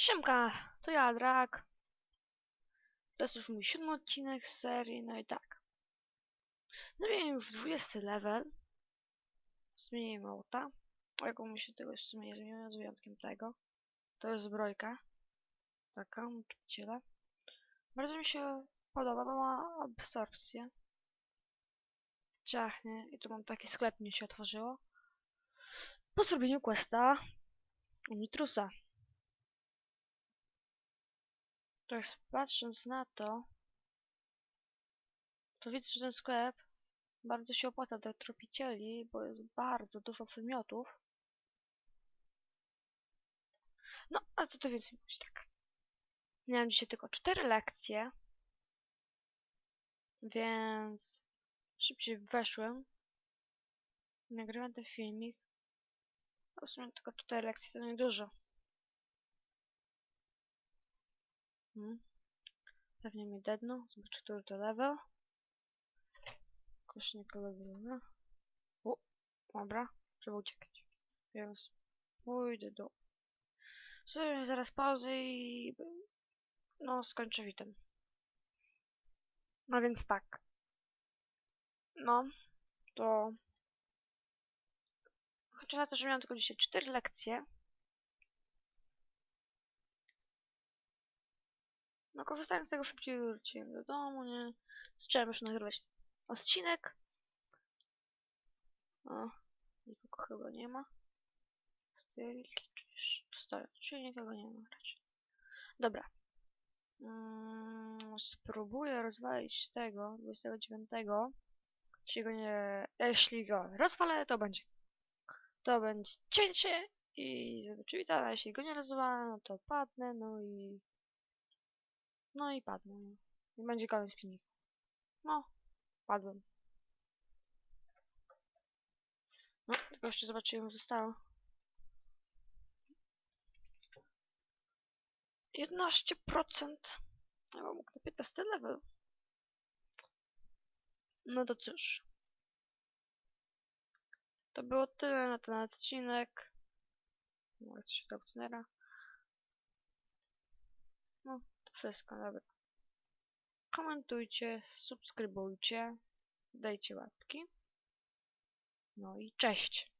Siemka, to ja, Drak. To jest już mój siódmy odcinek z serii, no i tak. No wiem, już 20 level. Zmieniłem auta. Jaką mi się tego w sumie nie zmieniło, z wyjątkiem tego. To jest zbrojka. Taka, ciele. Bardzo mi się podoba, bo ma absorpcję. Ciachnie. I tu mam taki sklep, mi się otworzyło. Po zrobieniu questa Nitrusa. Tak patrząc na to, to widzę, że ten sklep bardzo się opłaca dla tropicieli, bo jest bardzo dużo przedmiotów. No, a co tu więcej mówić, tak. Miałem dzisiaj tylko cztery lekcje, więc szybciej weszłem. Nagrywam ten filmik. A w sumie tylko cztery lekcje to niedużo. Hmm. Pewnie mnie dedną. Zobacz, który to level. Kosznik level. O, dobra. Trzeba uciekać. Więc pójdę do... Zrobię zaraz pauzę i... No, skończę witem. No więc tak. No, to... Chociaż na to, że miałam tylko dzisiaj 4 lekcje, No korzystając z tego szybciej wróciłem do domu, nie? Zacząłem już nagrywać odcinek. O, nikogo chyba nie ma. Stylki, czyli nikogo nie ma raczej. Dobra. Mm, spróbuję rozwalić tego 29. Jeśli go nie... Jeśli go rozwalę, to będzie. To będzie cięcie i zobaczymy, a jeśli go nie rozwalę, no to padnę, no i no i padłem. I będzie koniec filmiku. No, padłem. No, tylko jeszcze zobaczę, ile zostało. 11%. Ja mam mógł na 15 level. No to cóż. To było tyle na ten odcinek. Mogę się do. No, wszystko, dobra. Komentujcie, subskrybujcie, dajcie łapki. No i cześć.